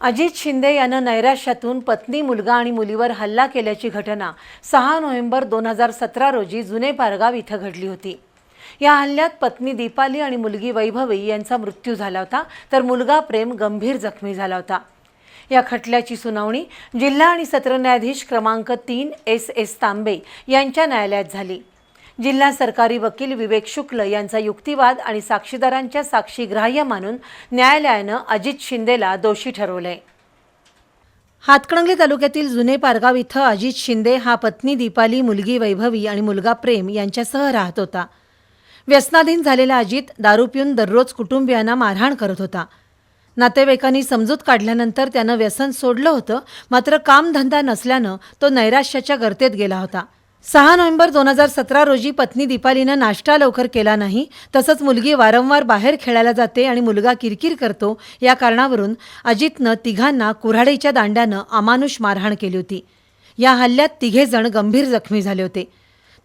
अजित शिंदे यानं नैराश्यातून पत्नी मुलगा आणि मुलीवर हल्ला केल्याची घटना सहा नोव्हेंबर दोन हजार सतरा रोजी जुने पारगाव इथं घडली होती. या हल्ल्यात पत्नी दीपाली आणि मुलगी वैभवी यांचा मृत्यू झाला होता तर मुलगा प्रेम गंभीर जखमी झाला होता. या खटल्याची सुनावणी जिल्हा आणि सत्र न्यायाधीश क्रमांक तीन एस एस तांबे यांच्या न्यायालयात झाली. जिल्हा सरकारी वकील विवेक शुक्ल यांचा युक्तिवाद आणि साक्षीदारांच्या साक्षी ग्राह्य मानून न्यायालयानं अजित शिंदेला दोषी ठरवलंय हातकणंगले तालुक्यातील जुने पारगाव इथं अजित शिंदे हा पत्नी दीपाली मुलगी वैभवी आणि मुलगा प्रेम यांच्यासह राहत होता. व्यसनाधीन झालेला अजित दारू पिऊन दररोज कुटुंबियांना मारहाण करत होता. नातेवाईकांनी समजूत काढल्यानंतर त्यानं व्यसन सोडलं होतं मात्र कामधंदा नसल्यानं तो नैराश्याच्या गर्तेत गेला होता. सहा नोव्हेंबर दोन हजार सतरा रोजी पत्नी दीपालीनं नाश्ता लवकर केला नाही तसंच मुलगी वारंवार बाहेर खेळायला जाते आणि मुलगा किरकिर करतो या कारणावरून अजितनं तिघांना कुऱ्हाडीच्या दांड्यानं अमानुष मारहाण केली होती. या हल्ल्यात तिघे जण गंभीर जखमी झाले होते.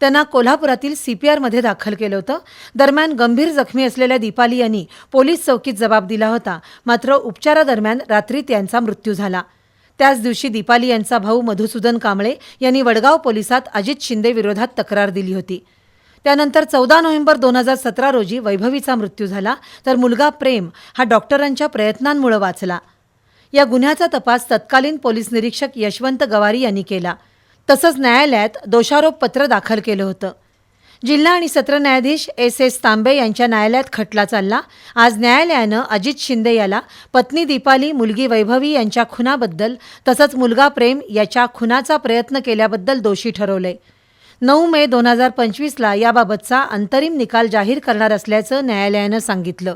त्यांना कोल्हापुरातील सी पी आरमध्ये दाखल केलं होतं. दरम्यान गंभीर जखमी असलेल्या दीपाली यांनी पोलीस चौकीत जबाब दिला होता. मात्र उपचारादरम्यान रात्री त्यांचा मृत्यू झाला. त्याच दिवशी दीपाली यांचा भाऊ मधुसूदन कांबळे यांनी वडगाव पोलिसात अजित शिंदे विरोधात तक्रार दिली होती. त्यानंतर चौदा नोव्हेंबर दोन हजार सतरा रोजी वैभवीचा मृत्यू झाला तर मुलगा प्रेम हा डॉक्टरांच्या प्रयत्नांमुळे वाचला. या गुन्ह्याचा तपास तत्कालीन पोलीस निरीक्षक यशवंत गवारी यांनी केला. तसंच न्यायालयात दोषारोपपत्र दाखल केलं होतं. जिल्हा आणि सत्र न्यायाधीश एस एस तांबे यांच्या न्यायालयात खटला चालला. आज न्यायालयानं अजित शिंदे याला पत्नी दीपाली मुलगी वैभवी यांच्या खुनाबद्दल तसंच मुलगा प्रेम याच्या खुनाचा प्रयत्न केल्याबद्दल दोषी ठरवलंय नऊ मे दोन हजार पंचवीसला याबाबतचा अंतरिम निकाल जाहीर करणार असल्याचं न्यायालयानं सांगितलं.